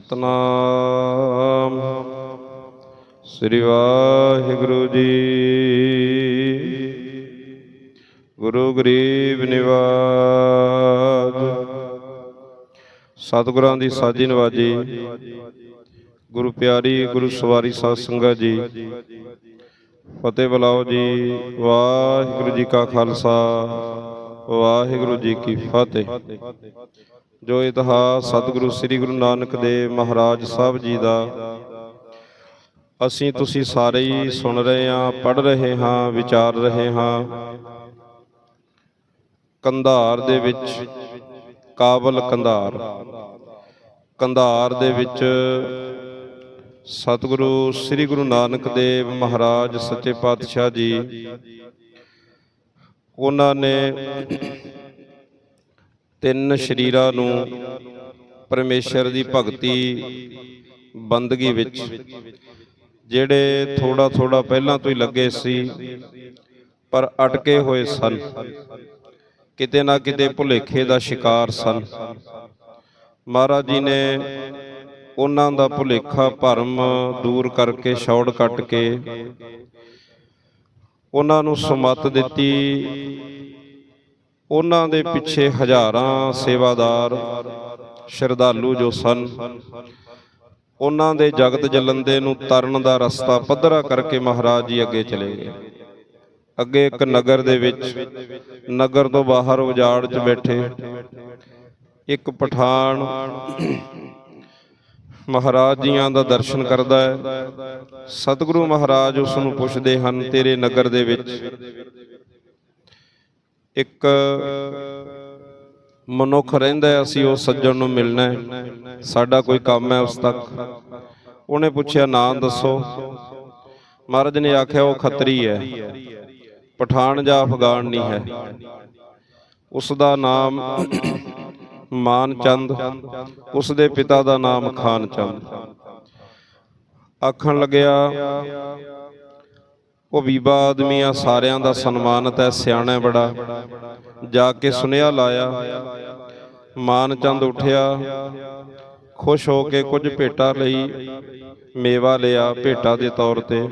ਸਤਨਾਮ। ਸ੍ਰੀ ਵਾਹਿਗੁਰੂ ਜੀ। ਗੁਰੂ ਗਰੀਬ ਨਿਵਾਜ। ਸਤਿਗੁਰਾਂ ਦੀ ਸਾਜੀ ਨਵਾਜੀ। ਗੁਰੂ ਪਿਆਰੀ, ਗੁਰੂ ਸਵਾਰੀ ਸਾਧ ਸੰਗਤ ਜੀ। ਫਤਿਹ ਬੁਲਾਓ ਜੀ। ਵਾਹਿਗੁਰੂ ਜੀ ਕਾ ਖਾਲਸਾ। ਵਾਹਿਗੁਰੂ ਜੀ ਕੀ ਫਤਿਹ। ਜੋ ਇਤਿਹਾਸ ਸਤਿਗੁਰੂ ਸ੍ਰੀ ਗੁਰੂ ਨਾਨਕ ਦੇਵ ਮਹਾਰਾਜ ਸਾਹਿਬ ਜੀ ਦਾ, ਅਸੀਂ ਤੁਸੀਂ ਸਾਰੇ ਹੀ ਸੁਣ ਰਹੇ ਹਾਂ ਪੜ ਰਹੇ ਹਾਂ, ਵਿਚਾਰ ਰਹੇ ਹਾਂ। ਕੰਧਾਰ ਦੇ ਵਿੱਚ ਕਾਬਲ ਕੰਧਾਰ। ਕੰਧਾਰ ਦੇ ਵਿੱਚ ਸਤਿਗੁਰੂ ਸ੍ਰੀ ਗੁਰੂ ਨਾਨਕ ਦੇਵ ਮਹਾਰਾਜ ਸੱਚੇ ਪਾਤਸ਼ਾਹ ਜੀ। ਉਹਨਾਂ ਨੇ ਤਿੰਨ ਸ਼ਰੀਰਾਂ ਨੂੰ ਪਰਮੇਸ਼ਰ ਦੀ ਭਗਤੀ ਬੰਦਗੀ ਵਿੱਚ। ਜਿਹੜੇ ਥੋੜਾ ਥੋੜਾ ਪਹਿਲਾਂ ਤੋਂ ਹੀ ਲੱਗੇ ਸੀ ਪਰ ਅਟਕੇ ਹੋਏ ਸਨ। ਕਿਤੇ ਨਾ ਕਿਤੇ ਭੁਲੇਖੇ ਦਾ ਸ਼ਿਕਾਰ ਸਨ। ਮਹਾਰਾਜ ਜੀ ਨੇ ਉਹਨਾਂ ਦਾ ਭੁਲੇਖਾ ਭਰਮ ਦੂਰ ਕਰਕੇ ਛੌੜ ਕੱਟ ਕੇ ਉਹਨਾਂ ਨੂੰ ਸੁਮਤ ਦਿੱਤੀ। ਉਹਨਾਂ ਦੇ ਪਿੱਛੇ ਹਜ਼ਾਰਾਂ ਸੇਵਾਦਾਰ ਸ਼ਰਧਾਲੂ ਜੋ ਸਨ ਉਹਨਾਂ ਦੇ ਜਗਤ ਜਲੰਦੇ ਨੂੰ ਤਰਨ ਦਾ ਰਸਤਾ ਪੱਧਰਾ ਕਰਕੇ ਮਹਾਰਾਜ ਜੀ ਅੱਗੇ ਚਲੇ ਗਏ। ਅੱਗੇ ਇੱਕ ਨਗਰ ਦੇ ਵਿੱਚ ਨਗਰ ਤੋਂ ਬਾਹਰ ਉਜਾੜ 'ਚ ਬੈਠੇ ਇੱਕ ਪਠਾਨ ਮਹਾਰਾਜ ਜੀਆਂ ਦਾ ਦਰਸ਼ਨ ਕਰਦਾ ਹੈ। ਸਤਿਗੁਰੂ ਮਹਾਰਾਜ ਉਸ ਨੂੰ ਪੁੱਛਦੇ ਹਨ ਤੇਰੇ ਨਗਰ ਦੇ ਵਿੱਚ ਇੱਕ ਮਨੁੱਖ ਰਹਿੰਦਾ ਅਸੀਂ ਉਹ ਸੱਜਣ ਨੂੰ ਮਿਲਣਾ ਹੈ। ਸਾਡਾ ਕੋਈ ਕੰਮ ਹੈ ਉਸ ਤੱਕ। ਉਹਨੇ ਪੁੱਛਿਆ, ਨਾਂ ਦੱਸੋ? ਮਹਾਰਾਜ ਨੇ ਆਖਿਆ, ਉਹ ਖੱਤਰੀ ਹੈ। ਪਠਾਨ ਜਾਂ ਅਫਗਾਨ ਨਹੀਂ ਹੈ। ਉਸ ਦਾ ਨਾਮ ਮਾਨ ਚੰਦ ਉਸ ਦੇ ਪਿਤਾ ਦਾ ਨਾਮ ਖਾਨ ਚੰਦ ਆਖਣ ਲੱਗਿਆ ਉਹ ਬੀਬਾ ਆਦਮੀ ਆ ਸਾਰਿਆਂ ਦਾ ਸਨਮਾਨਤ ਹੈ ਸਿਆਣਾ ਬੜਾ। ਜਾ ਕੇ ਸੁਨੇਹਾ ਲਾਇਆ, ਮਾਨ ਚੰਦ ਉੱਠਿਆ, ਖੁਸ਼ ਹੋ ਕੇ ਕੁਝ ਭੇਟਾ ਲਈ, ਮੇਵਾ ਲਿਆ ਭੇਟਾ ਦੇ ਤੌਰ ਤੇ।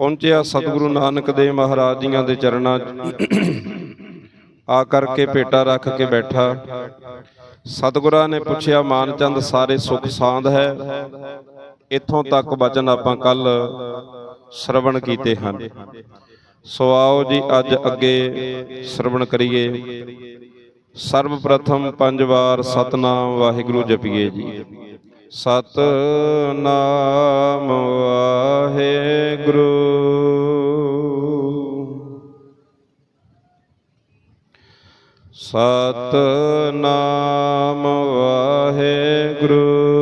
ਪਹੁੰਚਿਆ ਸਤਿਗੁਰੂ ਨਾਨਕ ਦੇਵ ਮਹਾਰਾਜ ਜੀਆਂ ਦੇ ਚਰਨਾਂ 'ਚ। ਆ ਕਰਕੇ ਭੇਟਾ ਰੱਖ ਕੇ ਬੈਠਾ। ਸਤਿਗੁਰਾਂ ਨੇ ਪੁੱਛਿਆ ਮਾਨਚੰਦ ਸਾਰੇ ਸੁਖ ਸਾਂਦ ਹੈ। ਇੱਥੋਂ ਤੱਕ ਬਚਨ ਆਪਾਂ ਕੱਲ ਸ਼ਰਵਣ ਕੀਤੇ ਹਨ। ਸੋ ਆਓ ਜੀ ਅੱਜ ਅੱਗੇ ਸ਼ਰਵਣ ਕਰੀਏ। ਸਰਬ ਪ੍ਰਥਮ ਪੰਜ ਵਾਰ ਸਤਨਾਮ ਵਾਹਿਗੁਰੂ ਜਪੀਏ ਜੀ। ਸਤਨਾਮ ਵਾਹਿਗੁਰੂ। ਸਤਨਾਮ ਵਾਹਿਗੁਰੂ।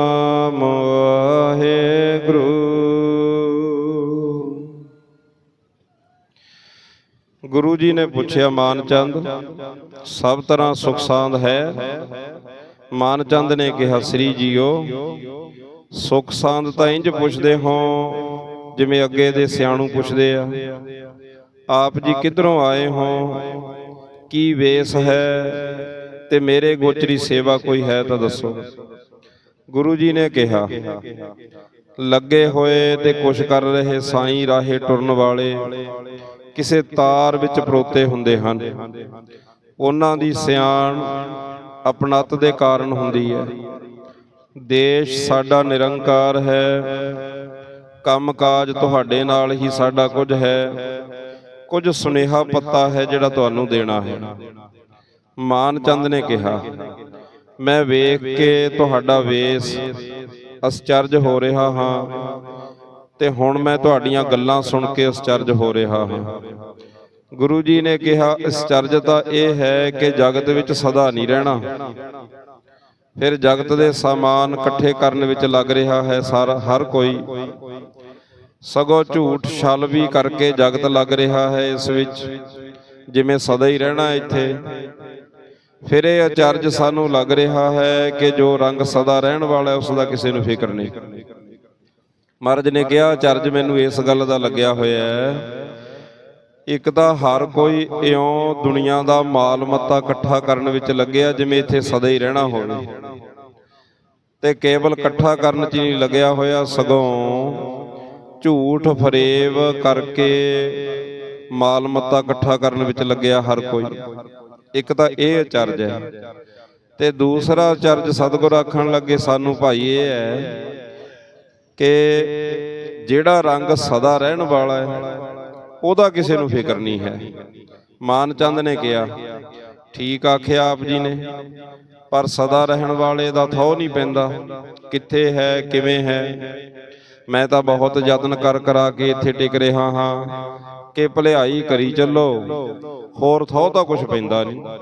ਜੀ ਨੇ ਪੁੱਛਿਆ ਮਾਨਚੰਦ ਸਭ ਤਰ੍ਹਾਂ ਸੁਖ ਸਾਂਦ ਹੈ। ਮਾਨਚੰਦ ਨੇ ਕਿਹਾ, ਸ੍ਰੀ ਜੀਓ, ਸੁਖ ਸਾਂਦ ਤਾਂ ਇੰਜ ਪੁੱਛਦੇ ਹੋ, ਜਿਵੇਂ ਅੱਗੇ ਦੇ ਸਿਆਣੂ ਪੁੱਛਦੇ ਆ, ਆਪ ਜੀ ਕਿਧਰੋਂ ਆਏ ਹੋ, ਕੀ ਵੇਸ ਹੈ, ਤੇ ਮੇਰੇ ਗੋਚਰੀ ਸੇਵਾ ਕੋਈ ਹੈ ਤਾਂ ਦੱਸੋ। ਗੁਰੂ ਜੀ ਨੇ ਕਿਹਾ, ਲੱਗੇ ਹੋਏ ਤੇ ਕੁਛ ਕਰ ਰਹੇ ਸਾਈਂ ਰਾਹੇ ਟੁਰਨ ਵਾਲੇ ਕਿਸੇ ਤਾਰ ਵਿੱਚ ਪਰੋਤੇ ਹੁੰਦੇ ਹਨ। ਉਹਨਾਂ ਦੀ ਸਿਆਣ ਆਪਣਤ ਦੇ ਕਾਰਨ ਹੁੰਦੀ ਹੈ। ਦੇਸ਼ ਸਾਡਾ ਨਿਰੰਕਾਰ ਹੈ। ਕੰਮਕਾਜ ਤੁਹਾਡੇ ਨਾਲ ਹੀ ਸਾਡਾ ਕੁਝ ਹੈ। ਕੁਝ ਸੁਨੇਹਾ ਪੱਤਾ ਹੈ ਜਿਹੜਾ ਤੁਹਾਨੂੰ ਦੇਣਾ ਹੈ। ਮਾਨ ਚੰਦ ਨੇ ਕਿਹਾ, ਮੈਂ ਵੇਖ ਕੇ ਤੁਹਾਡਾ ਵੇਸ ਅਸਚਰਜ ਹੋ ਰਿਹਾ ਹਾਂ। ਤੇ ਹੁਣ ਮੈਂ ਤੁਹਾਡੀਆਂ ਗੱਲਾਂ ਸੁਣ ਕੇ ਅਸਚਰਜ ਹੋ ਰਿਹਾ ਹਾਂ ਗੁਰੂ ਜੀ ਨੇ ਕਿਹਾ ਅਸਚਰਜਤਾ ਇਹ ਹੈ ਕਿ ਜਗਤ ਵਿੱਚ ਸਦਾ ਨਹੀਂ ਰਹਿਣਾ। ਫਿਰ ਜਗਤ ਦੇ ਸਾਮਾਨ ਇਕੱਠੇ ਕਰਨ ਵਿੱਚ ਲੱਗ ਰਿਹਾ ਹੈ ਸਾਰਾ ਹਰ ਕੋਈ। ਸਗੋਂ ਝੂਠ ਛਲ ਵੀ ਕਰਕੇ ਜਗਤ ਲੱਗ ਰਿਹਾ ਹੈ ਇਸ ਵਿੱਚ। ਜਿਵੇਂ ਸਦਾ ਹੀ ਰਹਿਣਾ ਇੱਥੇ। ਫਿਰ ਇਹ ਅਚਰਜ ਸਾਨੂੰ ਲੱਗ ਰਿਹਾ ਹੈ ਕਿ ਜੋ ਰੰਗ ਸਦਾ ਰਹਿਣ ਵਾਲਾ ਹੈ ਉਸ ਦਾ ਕਿਸੇ ਨੂੰ ਫਿਕਰ ਨਹੀਂ। ਮਹਾਰਾਜ ਨੇ ਕਿਹਾ ਅਚਰਜ ਮੈਨੂੰ ਇਸ ਗੱਲ ਦਾ ਲੱਗਿਆ ਹੋਇਆ ਹੈ, ਇੱਕ ਤਾਂ ਹਰ ਕੋਈ ਇਉਂ ਦੁਨੀਆ ਦਾ ਮਾਲ ਮੱਤਾ ਇਕੱਠਾ ਕਰਨ ਵਿੱਚ ਲੱਗਿਆ ਜਿਵੇਂ ਇੱਥੇ ਸਦਾ ਹੀ ਰਹਿਣਾ ਹੋਵੇ। ਤੇ ਕੇਵਲ ਇਕੱਠਾ ਕਰਨ 'ਚ ਹੀ ਨਹੀਂ ਲੱਗਿਆ ਹੋਇਆ, ਸਗੋਂ ਝੂਠ ਫਰੇਬ ਕਰਕੇ ਮਾਲ ਮੱਤਾ ਇਕੱਠਾ ਕਰਨ ਵਿੱਚ ਲੱਗਿਆ ਹਰ ਕੋਈ। ਇੱਕ ਤਾਂ ਇਹ ਅਚਰਜ ਹੈ। ਤੇ ਦੂਸਰਾ ਅਚਰਜ ਸਤਿਗੁਰ ਆਖਣ ਲੱਗੇ, ਸਾਨੂੰ ਭਾਈ ਇਹ ਹੈ ਕਿ ਜਿਹੜਾ ਰੰਗ ਸਦਾ ਰਹਿਣ ਵਾਲਾ ਹੈ, ਉਹਦਾ ਕਿਸੇ ਨੂੰ ਫਿਕਰ ਨਹੀਂ ਹੈ। ਮਾਨ ਚੰਦ ਨੇ ਕਿਹਾ, ਠੀਕ ਆਖਿਆ ਆਪ ਜੀ ਨੇ, ਪਰ ਸਦਾ ਰਹਿਣ ਵਾਲੇ ਦਾ ਥੋ ਨਹੀਂ ਪੈਂਦਾ, ਕਿੱਥੇ ਹੈ, ਕਿਵੇਂ ਹੈ? ਮੈਂ ਤਾਂ ਬਹੁਤ ਯਤਨ ਕਰ ਕਰਾ ਕੇ ਇੱਥੇ ਟਿਕ ਰਿਹਾ ਹਾਂ ਕਿ ਭਲਾਈ ਕਰੀ ਚੱਲੋ, ਹੋਰ ਥੋ ਤਾਂ ਕੁਝ ਪੈਂਦਾ ਨਹੀਂ।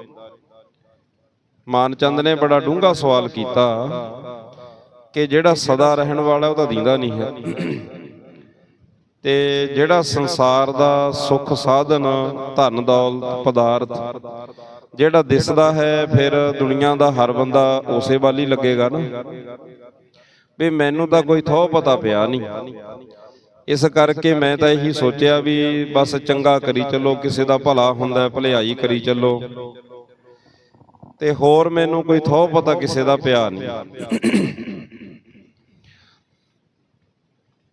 ਮਾਨਚੰਦ ਨੇ ਬੜਾ ਡੂੰਘਾ ਸਵਾਲ ਕੀਤਾ ਕਿ ਜਿਹੜਾ ਸਦਾ ਰਹਿਣ ਵਾਲਾ ਉਹ ਤਾਂ ਦੀਂਦਾ ਨਹੀਂ ਹੈ। ਤੇ ਜਿਹੜਾ ਸੰਸਾਰ ਦਾ ਸੁੱਖ ਸਾਧਨ ਧਨ ਦੌਲਤ ਪਦਾਰਥ ਜਿਹੜਾ ਦਿਸਦਾ ਹੈ ਫਿਰ ਦੁਨੀਆ ਦਾ ਹਰ ਬੰਦਾ ਉਸੇ ਵੱਲ ਹੀ ਲੱਗੇਗਾ ਨਾ। ਵੀ ਮੈਨੂੰ ਤਾਂ ਕੋਈ ਥੋ ਪਤਾ ਪਿਆ ਨਹੀਂ। ਇਸ ਕਰਕੇ ਮੈਂ ਤਾਂ ਇਹੀ ਸੋਚਿਆ ਵੀ ਬਸ ਚੰਗਾ ਕਰੀ ਚੱਲੋ ਕਿਸੇ ਦਾ ਭਲਾ ਹੁੰਦਾ ਹੈ, ਭਲਾਈ ਕਰੀ ਚੱਲੋ। ਤੇ ਹੋਰ ਮੈਨੂੰ ਕੋਈ ਥੋ ਪਤਾ ਕਿਸੇ ਦਾ ਪਿਆ ਨਹੀਂ।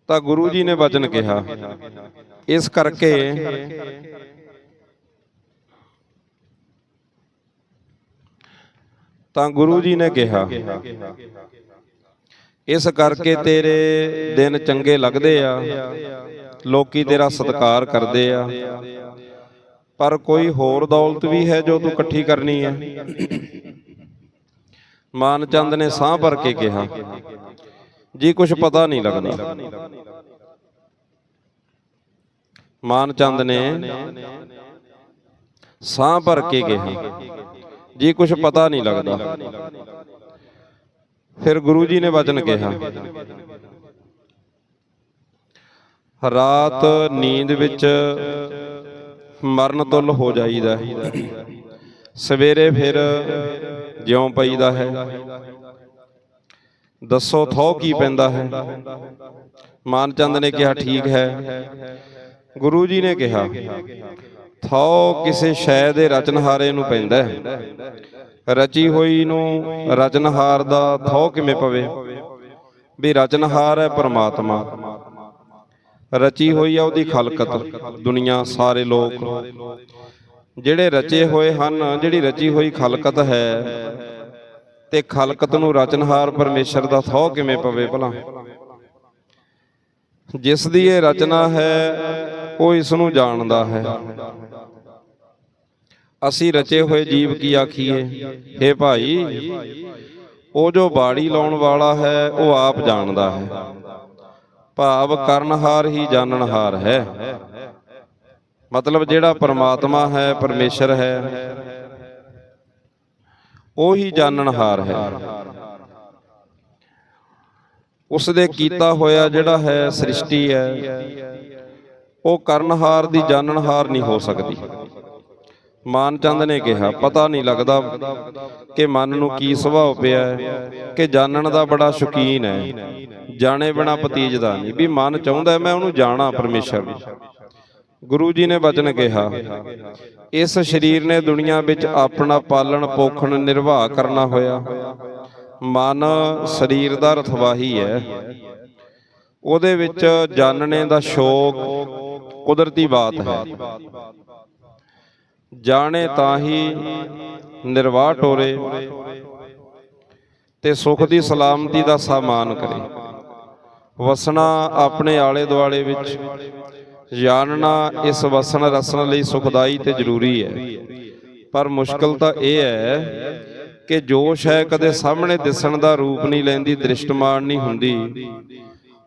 ਤਾਂ ਗੁਰੂ ਜੀ ਨੇ ਵਚਨ ਕਿਹਾ। ਇਸ ਕਰਕੇ ਤਾਂ ਗੁਰੂ ਜੀ ਨੇ ਕਿਹਾ। ਇਸ ਕਰਕੇ ਤੇਰੇ ਦਿਨ ਚੰਗੇ ਲੱਗਦੇ ਆ। ਲੋਕੀ ਤੇਰਾ ਸਤਿਕਾਰ ਕਰਦੇ ਆ। ਪਰ ਕੋਈ ਹੋਰ ਦੌਲਤ ਵੀ ਹੈ ਜੋ ਤੂੰ ਇਕੱਠੀ ਕਰਨੀ ਹੈ। ਮਾਨ ਚੰਦ ਨੇ ਸਾਹ ਭਰ ਕੇ ਕਿਹਾ। ਜੀ ਕੁਝ ਪਤਾ ਨਹੀਂ ਲੱਗਦਾ। ਮਾਨ ਚੰਦ ਨੇ ਸਾਹ ਭਰ ਕੇ ਕਿਹਾ। ਜੀ ਕੁਝ ਪਤਾ ਨਹੀਂ ਲੱਗਦਾ। ਫਿਰ ਗੁਰੂ ਜੀ ਨੇ ਵਚਨ ਕਿਹਾ। ਰਾਤ ਨੀਂਦ ਵਿੱਚ ਮਰਨ ਤੁਲ ਹੋ ਜਾਈਦਾ। ਹੈ। ਸਵੇਰੇ ਫਿਰ ਜਿਉਂ ਪਈਦਾ ਹੈ। ਦੱਸੋ ਥੋ ਕੀ ਪੈਂਦਾ ਹੈ? ਮਾਨਚੰਦ ਨੇ ਕਿਹਾ ਠੀਕ ਹੈ। ਗੁਰੂ ਜੀ ਨੇ ਕਿਹਾ। ਥੋ ਕਿਸੇ ਸ਼ੈ ਦੇ ਰਚਨਹਾਰੇ ਨੂੰ ਪੈਂਦਾ ਹੈ। ਰਚੀ ਹੋਈ ਨੂੰ ਰਚਨਹਾਰ ਦਾ ਥੋ ਕਿਵੇਂ ਪਵੇ? ਵੀ ਰਚਨਹਾਰ ਹੈ ਪਰਮਾਤਮਾ। ਰਚੀ ਹੋਈ ਆ ਉਹਦੀ ਖਲਕਤ ਦੁਨੀਆ ਸਾਰੇ ਲੋਕ। ਜਿਹੜੇ ਰਚੇ ਹੋਏ ਹਨ ਜਿਹੜੀ ਰਚੀ ਹੋਈ ਖਲਕਤ ਹੈ ਤੇ ਖਲਕਤ ਨੂੰ ਰਚਨਹਾਰ ਪਰਮੇਸ਼ਰ ਦਾ ਥੋ ਕਿਵੇਂ ਪਵੇ ਭਲਾ? ਜਿਸ ਦੀ ਇਹ ਰਚਨਾ ਹੈ, ਉਹ ਇਸ ਨੂੰ ਜਾਣਦਾ ਹੈ। ਅਸੀਂ ਰਚੇ ਹੋਏ ਜੀਵ ਕੀ ਆਖੀਏ? हे ਭਾਈ, ਉਹ ਜੋ ਬਾੜੀ ਲਾਉਣ ਵਾਲਾ ਹੈ, ਉਹ ਆਪ ਜਾਣਦਾ ਹੈ। ਭਾਵ ਕਰਨਹਾਰ ਹੀ ਜਾਣਨਹਾਰ ਹੈ। ਮਤਲਬ ਜਿਹੜਾ ਪਰਮਾਤਮਾ ਹੈ, ਪਰਮੇਸ਼ਰ ਹੈ। ਉਹ ਜਾਣਨਹਾਰ ਹੈ। ਉਸ ਦੇ ਕੀਤਾ ਹੋਇਆ ਜਿਹੜਾ ਹੈ ਸ੍ਰਿਸ਼ਟੀ ਹੈ ਉਹ ਕਰਨਹਾਰ ਦੀ ਜਾਣਨਹਾਰ ਨਹੀਂ ਹੋ ਸਕਦੀ। ਮਾਨਚੰਦ ਨੇ ਕਿਹਾ ਪਤਾ ਨਹੀਂ ਲੱਗਦਾ ਕਿ ਮਨ ਨੂੰ ਕੀ ਸੁਭਾਅ ਪਿਆ ਹੈ ਕਿ ਜਾਣਨ ਦਾ ਬੜਾ ਸ਼ੌਕੀਨ ਹੈ। ਜਾਣੇ ਬਿਨਾ ਪਤੀਜਦਾ ਨਹੀਂ। ਵੀ ਮਨ ਚਾਹੁੰਦਾ ਮੈਂ ਉਹਨੂੰ ਜਾਣਾ ਪਰਮੇਸ਼ਰ ਨੂੰ। ਗੁਰੂ ਜੀ ਨੇ ਬਚਨ ਕਿਹਾ, ਇਸ ਸਰੀਰ ਨੇ ਦੁਨੀਆ ਵਿੱਚ ਆਪਣਾ ਪਾਲਣ ਪੋਖਣ ਨਿਰਵਾਹ ਕਰਨਾ ਹੋਇਆ। ਮਨ ਸਰੀਰ ਦਾ ਰਥਵਾਹੀ ਹੈ। ਉਹਦੇ ਵਿੱਚ ਜਾਣਨੇ ਦਾ ਸ਼ੌਕ ਕੁਦਰਤੀ ਬਾਤ ਹੈ। ਜਾਣੇ ਤਾਂ ਹੀ ਨਿਰਵਾਹ ਟੋਰੇ ਤੇ ਸੁਖ ਦੀ ਸਲਾਮਤੀ ਦਾ ਸਾਮਾਨ ਕਰੇ। ਵਸਣਾ ਆਪਣੇ ਆਲੇ ਦੁਆਲੇ ਵਿੱਚ ਜਾਣਨਾ ਇਸ ਵਸਣ ਰਸਣ ਲਈ ਸੁਖਦਾਈ ਤੇ ਜ਼ਰੂਰੀ ਹੈ। ਪਰ ਮੁਸ਼ਕਲ ਤਾਂ ਇਹ ਹੈ ਕਿ ਜੋਸ਼ ਹੈ ਕਦੇ ਸਾਹਮਣੇ ਦਿਸਣ ਦਾ ਰੂਪ ਨਹੀਂ ਲੈਂਦੀ, ਦ੍ਰਿਸ਼ਟਮਾਨ ਨਹੀਂ ਹੁੰਦੀ,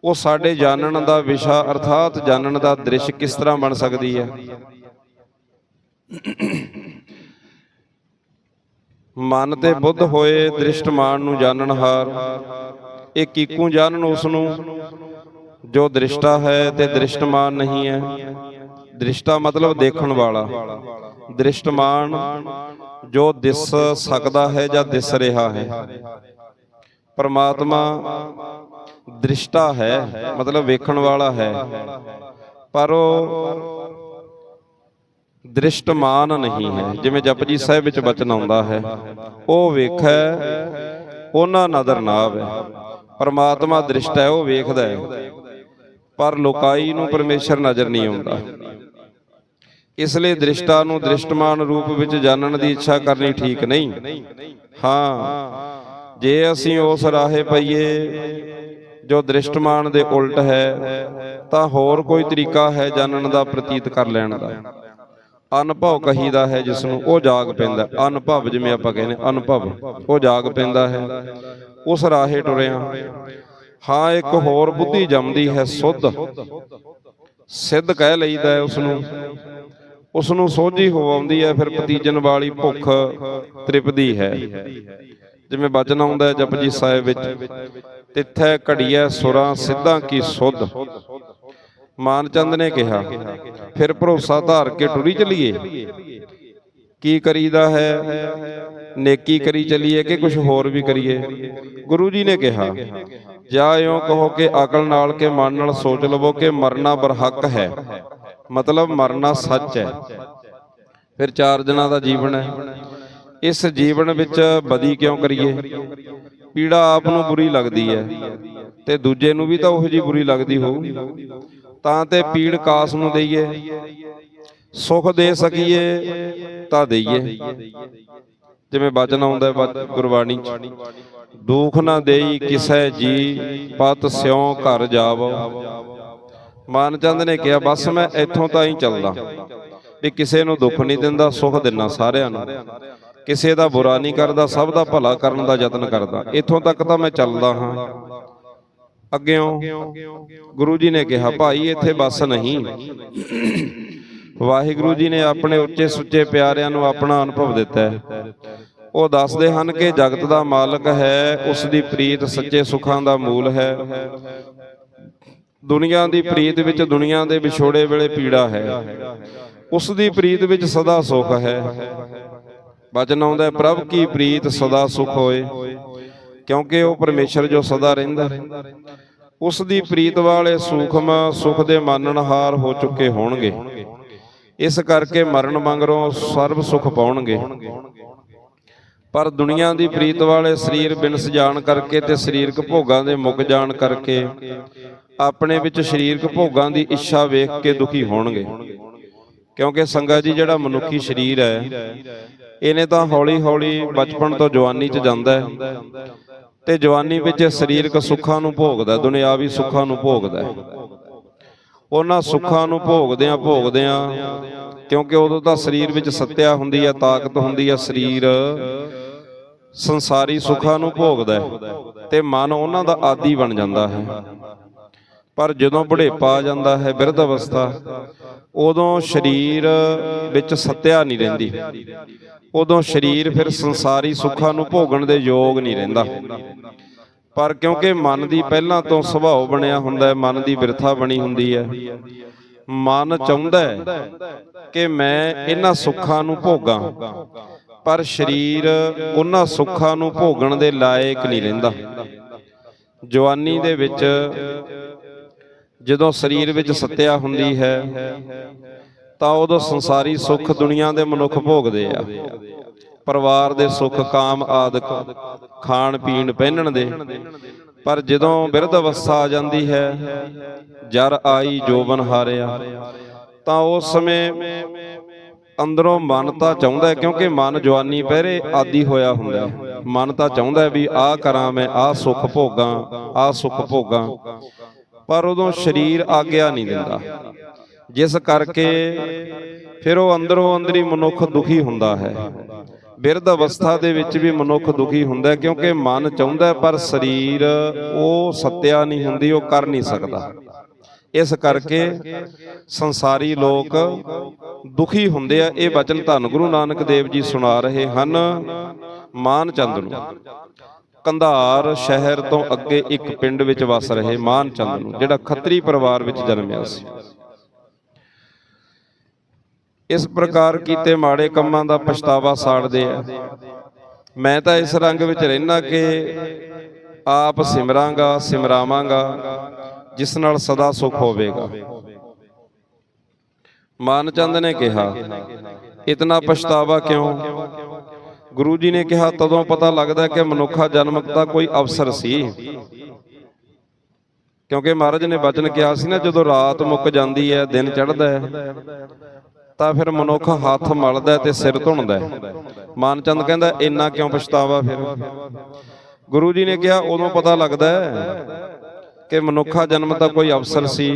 ਉਹ ਸਾਡੇ ਜਾਣਨ ਦਾ ਵਿਸ਼ਾ ਅਰਥਾਤ ਜਾਣਨ ਦਾ ਦ੍ਰਿਸ਼ ਕਿਸ ਤਰ੍ਹਾਂ ਬਣ ਸਕਦੀ ਹੈ? ਮਨ ਤੇ ਬੁੱਧ ਹੋਏ ਦ੍ਰਿਸ਼ਟਮਾਨ ਨੂੰ ਜਾਣਨਹਾਰ ਇਹ ਕੀਕੂ ਜਾਣਨ ਉਸ ਨੂੰ ਜੋ ਦ੍ਰਿਸ਼ਟਾ ਹੈ ਤੇ ਦ੍ਰਿਸ਼ਟਮਾਨ ਨਹੀਂ ਹੈ। ਦ੍ਰਿਸ਼ਟਾ ਮਤਲਬ ਦੇਖਣ ਵਾਲਾ। ਦ੍ਰਿਸ਼ਟਮਾਨ ਜੋ ਦਿਸ ਸਕਦਾ ਹੈ ਜਾਂ ਦਿਸ ਰਿਹਾ ਹੈ। ਪਰਮਾਤਮਾ ਦ੍ਰਿਸ਼ਟਾ ਹੈ, ਮਤਲਬ ਵੇਖਣ ਵਾਲਾ ਹੈ। ਪਰ ਉਹ ਦ੍ਰਿਸ਼ਟਮਾਨ ਨਹੀਂ ਹੈ। ਜਿਵੇਂ ਜਪਜੀ ਸਾਹਿਬ ਵਿੱਚ ਬਚਨ ਆਉਂਦਾ ਹੈ, ਉਹ ਵੇਖੈ, ਉਹਨਾਂ ਨਦਰ ਨਾਵ ਹੈ। ਪਰਮਾਤਮਾ ਦ੍ਰਿਸ਼ਟ ਹੈ, ਉਹ ਵੇਖਦਾ ਹੈ। ਪਰ ਲੋਕਾਈ ਨੂੰ ਪਰਮੇਸ਼ਰ ਨਜ਼ਰ ਨਹੀਂ ਆਉਂਦਾ। ਇਸ ਲਈ ਦ੍ਰਿਸ਼ਟਾ ਨੂੰ ਦ੍ਰਿਸ਼ਟਮਾਨ ਰੂਪ ਵਿੱਚ ਜਾਣਨ ਦੀ ਇੱਛਾ ਕਰਨੀ ਠੀਕ ਨਹੀਂ। ਹਾਂ। ਜੇ ਅਸੀਂ ਉਸ ਰਾਹੇ ਪਈਏ ਜੋ ਦ੍ਰਿਸ਼ਟਮਾਨ ਦੇ ਉਲਟ ਹੈ ਤਾਂ ਹੋਰ ਕੋਈ ਤਰੀਕਾ ਹੈ ਜਾਣਨ ਦਾ ਪ੍ਰਤੀਤ ਕਰ ਲੈਣ ਦਾ। ਅਨੁਭਵ ਕਹੀਦਾ ਹੈ ਜਿਸ ਨੂੰ ਉਹ ਜਾਗ ਪੈਂਦਾ ਅਨੁਭਵ ਜਿਵੇਂ ਆਪਾਂ ਕਹਿੰਦੇ ਅਨੁਭਵ। ਉਹ ਜਾਗ ਪੈਂਦਾ ਹੈ। ਉਸ ਰਾਹੇ ਟੁਰਿਆ ਹਾਂ ਇੱਕ ਹੋਰ ਬੁੱਧੀ ਜੰਮਦੀ ਹੈ ਸੁੱਧ। ਸਿੱਧ ਕਹਿ ਲਈਦਾ ਹੈ ਉਸ ਨੂੰ ਉਸ ਨੂੰ ਸੋਝੀ ਹੋ ਆਉਂਦੀ ਹੈ ਫਿਰ ਪਤੀਜਨ ਵਾਲੀ ਭੁੱਖ ਤ੍ਰਿਪਦੀ ਹੈ। ਜਿਵੇਂ ਬਚਨ ਆਉਂਦਾ ਜਪਜੀ ਸਾਹਿਬ ਵਿੱਚ ਤਿੱਥੈ ਘੜੀਐ ਸੁਰਾਂ ਸਿੱਧਾਂ ਕੀ ਸੁੱਧ। ਮਾਨਚੰਦ ਨੇ ਕਿਹਾ ਫਿਰ ਭਰੋਸਾ ਧਾਰ ਕੇ ਟੁਰੀ ਚਲੀਏ। ਕੀ ਕਰੀਦਾ ਹੈ? ਨੇਕੀ ਕਰੀ ਚਲੀਏ ਕਿ ਕੁਝ ਹੋਰ ਵੀ ਕਰੀਏ? ਗੁਰੂ ਜੀ ਨੇ ਕਿਹਾ, ਜਾਂ ਇਉਂ ਕਹੋ ਕਿ ਅਕਲ ਨਾਲ ਕੇ ਮਨ ਨਾਲ ਸੋਚ ਲਵੋ ਕਿ ਮਰਨਾ ਬਰਹੱਕ ਹੈ। ਮਤਲਬ ਮਰਨਾ ਸੱਚ ਹੈ। ਫਿਰ ਚਾਰ ਦਿਨਾਂ ਦਾ ਜੀਵਨ ਹੈ। ਇਸ ਜੀਵਨ ਵਿੱਚ ਬਦੀ ਕਿਉਂ ਕਰੀਏ? ਪੀੜਾ ਆਪ ਨੂੰ ਬੁਰੀ ਲੱਗਦੀ ਹੈ ਤੇ ਦੂਜੇ ਨੂੰ ਵੀ ਤਾਂ ਉਹੋ ਜੀ ਬੁਰੀ ਲੱਗਦੀ ਹੋਊ ਤਾਂ ਤੇ ਪੀੜ ਕਾਸ ਨੂੰ ਦਈਏ। ਸੁਖ ਦੇ ਸਕੀਏ ਤਾਂ ਦਈਏ। ਜਿਵੇਂ ਬਚਨ ਆਉਂਦਾ ਹੈ ਗੁਰਬਾਣੀ ਚ, ਦੁਖ ਨਾ ਦੇਈ ਕਿਸੈ ਜੀ, ਪਤ ਸਿਉ ਘਰ ਜਾਵੋ। ਮਾਨਚੰਦ ਨੇ ਕਿਹਾ, ਬਸ ਮੈਂ ਇੱਥੋਂ ਤਾਂ ਹੀ ਚੱਲਦਾ ਵੀ ਕਿਸੇ ਨੂੰ ਦੁੱਖ ਨਹੀਂ ਦਿੰਦਾ, ਸੁੱਖ ਦਿੰਦਾ ਸਾਰਿਆਂ ਨੂੰ। ਕਿਸੇ ਦਾ ਬੁਰਾ ਨਹੀਂ ਕਰਦਾ, ਸਭ ਦਾ ਭਲਾ ਕਰਨ ਦਾ ਯਤਨ ਕਰਦਾ। ਇੱਥੋਂ ਤੱਕ ਤਾਂ ਮੈਂ ਚੱਲਦਾ ਹਾਂ। ਅੱਗਿਓਂ ਗੁਰੂ ਜੀ ਨੇ ਕਿਹਾ, ਭਾਈ, ਇੱਥੇ ਬਸ ਨਹੀਂ। ਵਾਹਿਗੁਰੂ ਜੀ ਨੇ ਆਪਣੇ ਉੱਚੇ ਸੁੱਚੇ ਪਿਆਰਿਆਂ ਨੂੰ ਆਪਣਾ ਅਨੁਭਵ ਦਿੱਤਾ ਹੈ। ਉਹ ਦੱਸਦੇ ਹਨ ਕਿ ਜਗਤ ਦਾ ਮਾਲਕ ਹੈ ਉਸ ਦੀ ਪ੍ਰੀਤ ਸੱਚੇ ਸੁੱਖਾਂ ਦਾ ਮੂਲ ਹੈ। ਦੁਨੀਆ ਦੀ ਪ੍ਰੀਤ ਵਿੱਚ ਦੁਨੀਆ ਦੇ ਵਿਛੋੜੇ ਵੇਲੇ ਪੀੜਾ ਹੈ। ਉਸ ਦੀ ਪ੍ਰੀਤ ਵਿੱਚ ਸਦਾ ਸੁਖ ਹੈ। ਬਚਨ ਆਉਂਦਾ ਹੈ, ਪ੍ਰਭ ਕੀ ਪ੍ਰੀਤ ਸਦਾ ਸੁਖ ਹੋਏ? ਕਿਉਂਕਿ ਉਹ ਪਰਮੇਸ਼ਰ ਜੋ ਸਦਾ ਰਹਿੰਦਾ ਹੈ। ਉਸ ਦੀ ਪ੍ਰੀਤ ਵਾਲੇ ਸੂਖਮ ਸੁਖ ਦੇ ਮਾਨਣਹਾਰ ਹੋ ਚੁੱਕੇ ਹੋਣਗੇ। ਇਸ ਕਰਕੇ ਮਰਨ ਮੰਗਰੋਂ ਸਰਬ ਸੁਖ ਪਾਉਣਗੇ। ਪਰ ਦੁਨੀਆ ਦੀ ਪ੍ਰੀਤ ਵਾਲੇ ਸਰੀਰ ਬਿਨਸ ਜਾਣ ਕਰਕੇ ਤੇ ਸਰੀਰਕ ਭੋਗਾਂ ਦੇ ਮੁੱਕ ਜਾਣ ਕਰਕੇ ਆਪਣੇ ਵਿੱਚ ਸਰੀਰਕ ਭੋਗਾਂ ਦੀ ਇੱਛਾ ਵੇਖ ਕੇ ਦੁਖੀ ਹੋਣਗੇ। ਕਿਉਂਕਿ ਸੰਗਾ ਜੀ ਜਿਹੜਾ ਮਨੁੱਖੀ ਸਰੀਰ ਹੈ, ਇਹਨੇ ਤਾਂ ਹੌਲੀ ਹੌਲੀ ਬਚਪਨ ਤੋਂ ਜਵਾਨੀ 'ਚ ਜਾਂਦਾ ਹੈ ਤੇ ਜਵਾਨੀ ਵਿੱਚ ਸਰੀਰਕ ਸੁੱਖਾਂ ਨੂੰ ਭੋਗਦਾ, ਦੁਨਿਆਵੀ ਸੁੱਖਾਂ ਨੂੰ ਭੋਗਦਾ ਉਹਨਾਂ ਸੁੱਖਾਂ ਨੂੰ ਭੋਗਦਿਆਂ ਭੋਗਦਿਆਂ ਕਿਉਂਕਿ ਉਦੋਂ ਤਾਂ ਸਰੀਰ ਵਿੱਚ ਸੱਤਿਆ ਹੁੰਦੀ ਹੈ ਤਾਕਤ ਹੁੰਦੀ ਹੈ ਸਰੀਰ। ਸੰਸਾਰੀ ਸੁੱਖਾਂ ਨੂੰ ਭੋਗਦਾ ਤੇ ਮਨ ਉਹਨਾਂ ਦਾ ਆਦੀ ਬਣ ਜਾਂਦਾ ਹੈ। ਪਰ ਜਦੋਂ ਬੁਢੇਪਾ ਆ ਜਾਂਦਾ ਹੈ ਬਿਰਧ ਅਵਸਥਾ ਉਦੋਂ ਸਰੀਰ ਵਿੱਚ ਸੱਤਿਆ ਨਹੀਂ ਰਹਿੰਦੀ। ਉਦੋਂ ਸਰੀਰ ਫਿਰ ਸੰਸਾਰੀ ਸੁੱਖਾਂ ਨੂੰ ਭੋਗਣ ਦੇ ਯੋਗ ਨਹੀਂ ਰਹਿੰਦਾ। ਪਰ ਕਿਉਂਕਿ ਮਨ ਦੀ ਪਹਿਲਾਂ ਤੋਂ ਸੁਭਾਅ ਬਣਿਆ ਹੁੰਦਾ ਹੈ, ਮਨ ਦੀ ਵਿਰਥਾ ਬਣੀ ਹੁੰਦੀ ਹੈ। ਮਨ ਚਾਹੁੰਦਾ ਹੈ ਕਿ ਮੈਂ ਇਹਨਾਂ ਸੁੱਖਾਂ ਨੂੰ ਭੋਗਾਂ, ਪਰ ਸਰੀਰ ਉਹਨਾਂ ਸੁੱਖਾਂ ਨੂੰ ਭੋਗਣ ਦੇ ਲਾਇਕ ਨਹੀਂ ਰਹਿੰਦਾ। ਜਵਾਨੀ ਦੇ ਵਿੱਚ ਜਦੋਂ ਸਰੀਰ ਵਿੱਚ ਸੱਤਿਆ ਹੁੰਦੀ ਹੈ, ਤਾਂ ਉਦੋਂ ਸੰਸਾਰੀ ਸੁੱਖ ਦੁਨੀਆ ਦੇ ਮਨੁੱਖ ਭੋਗਦੇ ਆ। ਪਰਿਵਾਰ ਦੇ ਸੁੱਖ ਕਾਮ ਆਦਿਕ ਖਾਣ ਪੀਣ ਪਹਿਨਣ ਦੇ। ਪਰ ਜਦੋਂ ਬਿਰਧ ਅਵਸਥਾ ਆ ਜਾਂਦੀ ਹੈ, ਜਰ ਆਈ ਜੋਬਨ ਹਾਰਿਆ, ਤਾਂ ਉਸ ਸਮੇਂ ਅੰਦਰੋਂ ਮਨ ਤਾਂ ਚਾਹੁੰਦਾ ਕਿਉਂਕਿ ਮਨ ਜਵਾਨੀ ਪਹਿਰੇ ਆਦੀ ਹੋਇਆ ਹੁੰਦਾ ਮਨ ਤਾਂ ਚਾਹੁੰਦਾ ਵੀ ਆਹ ਕਰਾਂ ਮੈਂ ਆਹ ਸੁੱਖ ਭੋਗਾਂ ਆਹ ਸੁੱਖ ਭੋਗਾਂ। ਪਰ ਉਦੋਂ ਸਰੀਰ ਆਗਿਆ ਨਹੀਂ ਦਿੰਦਾ। ਜਿਸ ਕਰਕੇ ਫਿਰ ਉਹ ਅੰਦਰੋਂ ਅੰਦਰੀ ਮਨੁੱਖ ਦੁਖੀ ਹੁੰਦਾ ਹੈ। ਬਿਰਧ ਅਵਸਥਾ ਦੇ ਵਿੱਚ ਵੀ ਮਨੁੱਖ ਦੁਖੀ ਹੁੰਦਾ ਕਿਉਂਕਿ ਮਨ ਚਾਹੁੰਦਾ ਪਰ ਸਰੀਰ ਉਹ ਸੱਤਿਆ ਨਹੀਂ ਹੁੰਦੀ, ਉਹ ਕਰ ਨਹੀਂ ਸਕਦਾ। ਇਸ ਕਰਕੇ ਸੰਸਾਰੀ ਲੋਕ ਦੁਖੀ ਹੁੰਦੇ ਆ। ਇਹ ਬਚਨ ਧੰਨ ਗੁਰੂ ਨਾਨਕ ਦੇਵ ਜੀ ਸੁਣਾ ਰਹੇ ਹਨ, ਮਾਨ ਚੰਦ ਨੂੰ। ਕੰਧਾਰ ਸ਼ਹਿਰ ਤੋਂ ਅੱਗੇ ਇੱਕ ਪਿੰਡ ਵਿੱਚ ਵਸ ਰਹੇ ਮਾਨ ਚੰਦ ਨੂੰ, ਜਿਹੜਾ ਖੱਤਰੀ ਪਰਿਵਾਰ ਵਿੱਚ ਜਨਮਿਆ ਸੀ। ਇਸ ਪ੍ਰਕਾਰ ਕੀਤੇ ਮਾੜੇ ਕੰਮਾਂ ਦਾ ਪਛਤਾਵਾ ਸਾੜਦੇ ਆ। ਮੈਂ ਤਾਂ ਇਸ ਰੰਗ ਵਿੱਚ ਰਹਿਣਾ ਕਿ ਆਪ ਸਿਮਰਾਂਗਾ, ਸਿਮਰਾਵਾਂਗਾ, ਜਿਸ ਨਾਲ ਸਦਾ ਸੁਖ ਹੋਵੇਗਾ। ਮਾਨਚੰਦ ਨੇ ਕਿਹਾ, ਇਤਨਾ ਪਛਤਾਵਾ ਕਿਉਂ? ਗੁਰੂ ਜੀ ਨੇ ਕਿਹਾ, ਤਦੋਂ ਪਤਾ ਲੱਗਦਾ ਕਿ ਮਨੁੱਖਾ ਜਨਮ ਦਾ ਕੋਈ ਅਵਸਰ ਸੀ। ਕਿਉਂਕਿ ਮਹਾਰਾਜ ਨੇ ਬਚਨ ਕਿਹਾ ਸੀ ਨਾ, ਜਦੋਂ ਰਾਤ ਮੁੱਕ ਜਾਂਦੀ ਹੈ, ਦਿਨ ਚੜ੍ਹਦਾ ਹੈ ਤਾਂ ਫਿਰ ਮਨੁੱਖ ਹੱਥ ਮਲਦਾ ਤੇ ਸਿਰ ਧੁੰਦਾ ਮਾਨਚੰਦ ਕਹਿੰਦਾ, ਇੰਨਾ ਕਿਉਂ ਪਛਤਾਵਾ ਫਿਰ? ਗੁਰੂ ਜੀ ਨੇ ਕਿਹਾ, ਉਦੋਂ ਪਤਾ ਲੱਗਦਾ ਕਿ ਮਨੁੱਖਾ ਜਨਮ ਦਾ ਕੋਈ ਅਵਸਰ ਸੀ,